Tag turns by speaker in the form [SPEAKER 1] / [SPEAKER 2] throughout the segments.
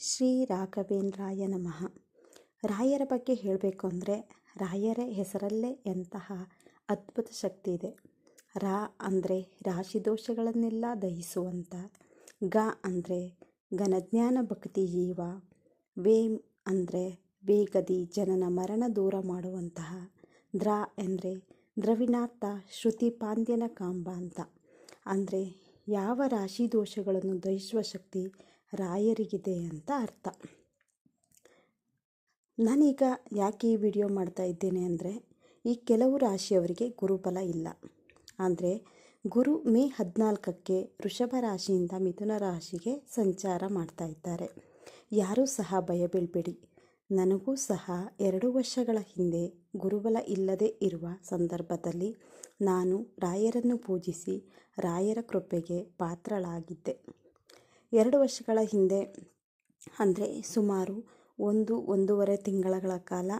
[SPEAKER 1] ಶ್ರೀ ರಾಘವೇಂದ್ರಾಯ ನಮಃ. ರಾಯರ ಬಗ್ಗೆ ಹೇಳಬೇಕು ಅಂದರೆ ರಾಯರ ಹೆಸರಲ್ಲೇ ಎಂತಹ ಅದ್ಭುತ ಶಕ್ತಿ ಇದೆ. ರಾ ಅಂದರೆ ರಾಶಿ ದೋಷಗಳನ್ನೆಲ್ಲ ದಹಿಸುವಂಥ ಗ ಅಂದರೆ ಘನಜ್ಞಾನ ಭಕ್ತಿ ಜೀವ ವೇಮ್ ಅಂದರೆ ವೇಗದಿ ಜನನ ಮರಣ ದೂರ ಮಾಡುವಂತಹ, ದ್ರ ಅಂದರೆ ದ್ರವಿನಾಥ ಶ್ರುತಿ ಪಾಂದ್ಯನ ಕಾಂಬ ಅಂತ. ಅಂದರೆ ಯಾವ ರಾಶಿ ದೋಷಗಳನ್ನು ದಹಿಸುವ ಶಕ್ತಿ ರಾಯರಿಗಿದೆ ಅಂತ ಅರ್ಥ. ನಾನೀಗ ಯಾಕೆ ಈ ವಿಡಿಯೋ ಮಾಡ್ತಾ ಇದ್ದೇನೆ ಅಂದರೆ, ಈ ಕೆಲವು ರಾಶಿಯವರಿಗೆ ಗುರುಬಲ ಇಲ್ಲ. ಅಂದರೆ, ಗುರು ಮೇ ಹದಿನಾಲ್ಕಕ್ಕೆ ವೃಷಭ ರಾಶಿಯಿಂದ ಮಿಥುನ ರಾಶಿಗೆ ಸಂಚಾರ ಮಾಡ್ತಾ ಇದ್ದಾರೆ. ಯಾರೂ ಸಹ ಭಯ ಬೀಳ್ಬೇಡಿ ನನಗೂ ಸಹ ಎರಡು ವರ್ಷಗಳ ಹಿಂದೆ ಗುರುಬಲ ಇಲ್ಲದೆ ಇರುವ ಸಂದರ್ಭದಲ್ಲಿ ನಾನು ರಾಯರನ್ನು ಪೂಜಿಸಿ ರಾಯರ ಕೃಪೆಗೆ ಪಾತ್ರಳಾಗಿದ್ದೆ. ಎರಡು ವರ್ಷಗಳ ಹಿಂದೆ, ಅಂದರೆ ಸುಮಾರು ಒಂದು, ಒಂದೂವರೆ ತಿಂಗಳ ಕಾಲ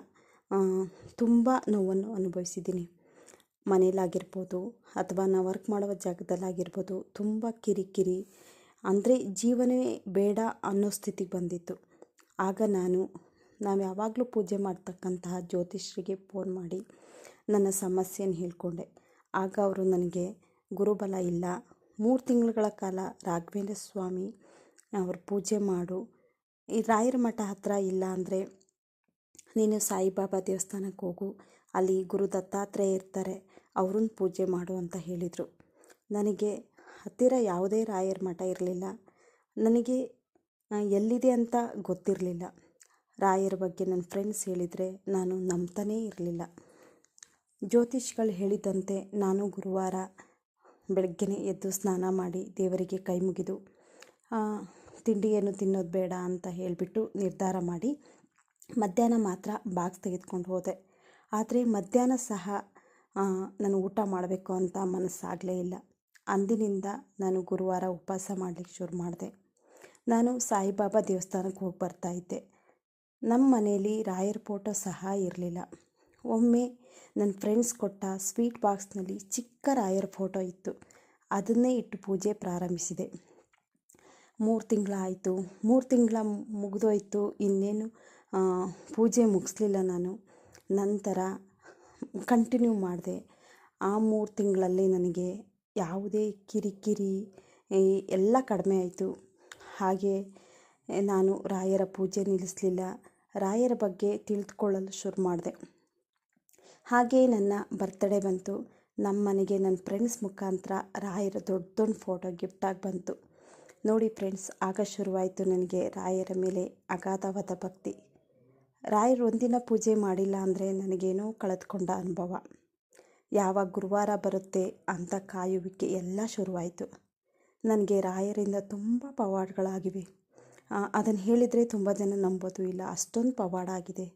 [SPEAKER 1] ತುಂಬ ನೋವನ್ನು ಅನುಭವಿಸಿದ್ದೀನಿ. ಮನೇಲಾಗಿರ್ಬೋದು ಅಥವಾ ನಾ ವರ್ಕ್ ಮಾಡುವ ಜಾಗದಲ್ಲಾಗಿರ್ಬೋದು, ತುಂಬ ಕಿರಿಕಿರಿ, ಅಂದರೆ ಜೀವನವೇ ಬೇಡ ಅನ್ನೋ ಸ್ಥಿತಿಗೆ ಬಂದಿತ್ತು. ಆಗ ನಾನು, ನಾವು ಯಾವಾಗಲೂ ಪೂಜೆ ಮಾಡ್ತಕ್ಕಂತಹ ಜ್ಯೋತಿಷರಿಗೆ ಫೋನ್ ಮಾಡಿ ನನ್ನ ಸಮಸ್ಯೆಯನ್ನು ಹೇಳಿಕೊಂಡೆ. ಆಗ ಅವರು ನನಗೆ, ಗುರುಬಲ ಇಲ್ಲ ಮೂರು ತಿಂಗಳುಗಳ ಕಾಲ ರಾಘವೇಂದ್ರ ಸ್ವಾಮಿ ಅವ್ರ ಪೂಜೆ ಮಾಡು. ಈ ರಾಯರ ಮಠ ಹತ್ತಿರ ಇಲ್ಲ ಅಂದರೆ ನೀನು ಸಾಯಿಬಾಬಾ ದೇವಸ್ಥಾನಕ್ಕೆ ಹೋಗು. ಅಲ್ಲಿ ಗುರು ದತ್ತಾತ್ರೇಯ ಇರ್ತಾರೆ, ಅವ್ರನ್ನ ಪೂಜೆ ಮಾಡು ಅಂತ ಹೇಳಿದರು. ನನಗೆ ಹತ್ತಿರ ಯಾವುದೇ ರಾಯರ ಮಠ ಇರಲಿಲ್ಲ. ನನಗೆ ಎಲ್ಲಿದೆ ಅಂತ ಗೊತ್ತಿರಲಿಲ್ಲ. ರಾಯರ ಬಗ್ಗೆ ನನ್ನ ಫ್ರೆಂಡ್ಸ್ ಹೇಳಿದರೆ ನಾನು ನಂಬ್ತಾನೇ ಇರಲಿಲ್ಲ. ಜ್ಯೋತಿಷ್ಗಳು ಹೇಳಿದಂತೆ ನಾನು ಗುರುವಾರ ಬೆಳಗ್ಗೆನೇ ಎದ್ದು ಸ್ನಾನ ಮಾಡಿ ದೇವರಿಗೆ ಕೈ ಮುಗಿದು ತಿಂಡಿಯನ್ನು ತಿನ್ನೋದು ಬೇಡ ಅಂತ ಹೇಳಿಬಿಟ್ಟು ನಿರ್ಧಾರ ಮಾಡಿ ಮಧ್ಯಾಹ್ನ ಮಾತ್ರ ಬಾಕ್ಸ್ ತೆಗೆದುಕೊಂಡು ಹೋದೆ. ಆದರೆ ಮಧ್ಯಾಹ್ನ ಸಹ ನಾನು ಊಟ ಮಾಡಬೇಕು ಅಂತ ಮನಸ್ಸಾಗಲೇ ಇಲ್ಲ. ಅಂದಿನಿಂದ ನಾನು ಗುರುವಾರ ಉಪವಾಸ ಮಾಡಲಿಕ್ಕೆ ಶುರು ಮಾಡಿದೆ. ನಾನು ಸಾಯಿಬಾಬಾ ದೇವಸ್ಥಾನಕ್ಕೆ ಹೋಗಿ ಬರ್ತಾ ಇದ್ದೆ. ನಮ್ಮ ಮನೆಯಲ್ಲಿ ರಾಯರ್ ಫೋಟೋ ಸಹ ಇರಲಿಲ್ಲ. ಒಮ್ಮೆ ನನ್ನ ಫ್ರೆಂಡ್ಸ್ ಕೊಟ್ಟ ಸ್ವೀಟ್ ಬಾಕ್ಸ್ನಲ್ಲಿ ಚಿಕ್ಕ ರಾಯರ ಫೋಟೋ ಇತ್ತು. ಅದನ್ನೇ ಇಟ್ಟು ಪೂಜೆ ಪ್ರಾರಂಭಿಸಿದೆ. ಮೂರು ತಿಂಗಳಾಯಿತು ಮೂರು ತಿಂಗಳ ಮುಗಿದೋಯ್ತು. ಇನ್ನೇನು ಪೂಜೆ ಮುಗಿಸ್ಲಿಲ್ಲ ನಾನು. ನಂತರ ಕಂಟಿನ್ಯೂ ಮಾಡಿದೆ. ಆ ಮೂರು ತಿಂಗಳಲ್ಲಿ ನನಗೆ ಯಾವುದೇ ಕಿರಿಕಿರಿ ಎಲ್ಲ ಕಡಿಮೆ ಆಯಿತು. ಹಾಗೆ ನಾನು ರಾಯರ ಪೂಜೆ ನಿಲ್ಲಿಸಲಿಲ್ಲ. ರಾಯರ ಬಗ್ಗೆ ತಿಳಿದುಕೊಳ್ಳಲು ಶುರು ಮಾಡಿದೆ. ಹಾಗೆ ನನ್ನ ಬರ್ತ್ಡೇ ಬಂತು. ನಮ್ಮ ಮನೆಗೆ ನನ್ನ ಫ್ರೆಂಡ್ಸ್ ಮುಖಾಂತರ ರಾಯರ ದೊಡ್ಡ ದೊಡ್ಡ ಫೋಟೋ ಗಿಫ್ಟಾಗಿ ಬಂತು. ನೋಡಿ ಫ್ರೆಂಡ್ಸ್ ಆಗ ಶುರುವಾಯಿತು ನನಗೆ ರಾಯರ ಮೇಲೆ ಅಗಾಧವಾದ ಭಕ್ತಿ. ರಾಯರು ಒಂದಿನ ಪೂಜೆ ಮಾಡಿಲ್ಲ ಅಂದರೆ ನನಗೇನೋ ಕಳೆದುಕೊಂಡ ಅನುಭವ. ಯಾವಾಗ ಗುರುವಾರ ಬರುತ್ತೆ ಅಂತ ಕಾಯುವಿಕೆ ಎಲ್ಲ ಶುರುವಾಯಿತು. ನನಗೆ ರಾಯರಿಂದ ತುಂಬ ಪವಾಡಗಳಾಗಿವೆ. ಅದನ್ನು ಹೇಳಿದರೆ ತುಂಬ ಜನ ನಂಬೋದು. ಇಲ್ಲ, ಅಷ್ಟೊಂದು ಪವಾಡ ಆಗಿದೆ.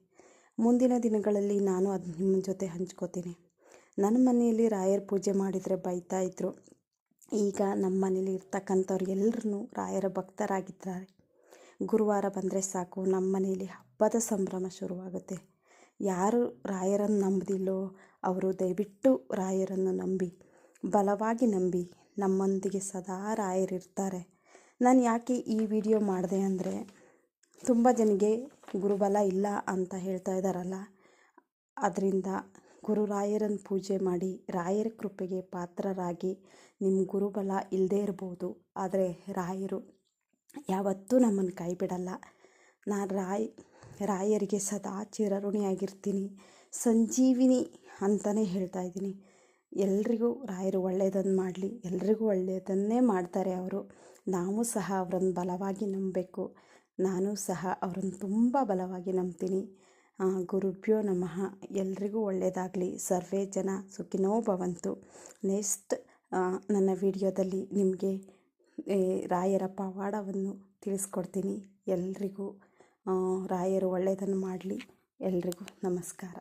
[SPEAKER 1] ಮುಂದಿನ ದಿನಗಳಲ್ಲಿ ನಾನು ಅದು ನಿಮ್ಮ ಜೊತೆ ಹಂಚ್ಕೋತೀನಿ. ನನ್ನ ಮನೆಯಲ್ಲಿ ರಾಯರ ಪೂಜೆ ಮಾಡಿದರೆ ಬೈತಾ ಇದ್ದರು ಈಗ ನಮ್ಮ ಮನೇಲಿ ಇರ್ತಕ್ಕಂಥವ್ರು ಎಲ್ಲರೂ ರಾಯರ ಭಕ್ತರಾಗಿದ್ದಾರೆ. ಗುರುವಾರ ಬಂದರೆ ಸಾಕು ನಮ್ಮ ಮನೆಯಲ್ಲಿ ಹಬ್ಬದ ಸಂಭ್ರಮ ಶುರುವಾಗುತ್ತೆ. ಯಾರು ರಾಯರನ್ನು ನಂಬದಿಲ್ಲೋ ಅವರು ದಯವಿಟ್ಟು ರಾಯರನ್ನು ನಂಬಿ, ಬಲವಾಗಿ ನಂಬಿ ನಮ್ಮೊಂದಿಗೆ ಸದಾ ರಾಯರಿರ್ತಾರೆ. ನಾನು ಯಾಕೆ ಈ ವಿಡಿಯೋ ಮಾಡಿದೆ ಅಂದರೆ ತುಂಬ ಜನಗೆ ಗುರುಬಲ ಇಲ್ಲ ಅಂತ ಹೇಳ್ತಾ ಇದ್ದಾರಲ್ಲ ಅದರಿಂದ ಗುರುರಾಯರನ್ನು ಪೂಜೆ ಮಾಡಿ ರಾಯರ ಕೃಪೆಗೆ ಪಾತ್ರರಾಗಿ ನಿಮ್ಮ ಗುರುಬಲ ಇಲ್ಲದೇ ಇರ್ಬೋದು. ಆದರೆ ರಾಯರು ಯಾವತ್ತೂ ನಮ್ಮನ್ನು ಕೈ ಬಿಡಲ್ಲ ನಾನು ರಾಯ್, ರಾಯರಿಗೆ ಸದಾ ಚಿರಋಣಿಯಾಗಿರ್ತೀನಿ. ಸಂಜೀವಿನಿ ಅಂತಲೇ ಹೇಳ್ತಾ ಇದ್ದೀನಿ. ಎಲ್ರಿಗೂ ರಾಯರು ಒಳ್ಳೆಯದನ್ನು ಮಾಡಲಿ, ಎಲ್ರಿಗೂ ಒಳ್ಳೆಯದನ್ನೇ ಮಾಡ್ತಾರೆ ಅವರು. ನಾವು ಸಹ ಅವರನ್ನು ಬಲವಾಗಿ ನಂಬಬೇಕು. ನಾನು ಸಹ ಅವರನ್ನು ತುಂಬ ಬಲವಾಗಿ ನಂಬ್ತೀನಿ. ಗುರುಭ್ಯೋ ನಮಃ. ಎಲ್ರಿಗೂ ಒಳ್ಳೆಯದಾಗಲಿ ಸರ್ವೇ ಜನ ಸುಖಿನೋ ಭವಂತು ನೆಕ್ಸ್ಟ್ ನನ್ನ ವಿಡಿಯೋದಲ್ಲಿ ನಿಮಗೆ ರಾಯರ ಪವಾಡವನ್ನು ತಿಳಿಸ್ಕೊಡ್ತೀನಿ ಎಲ್ರಿಗೂ. ರಾಯರು ಒಳ್ಳೆಯದನ್ನು ಮಾಡಲಿ. ಎಲ್ರಿಗೂ ನಮಸ್ಕಾರ.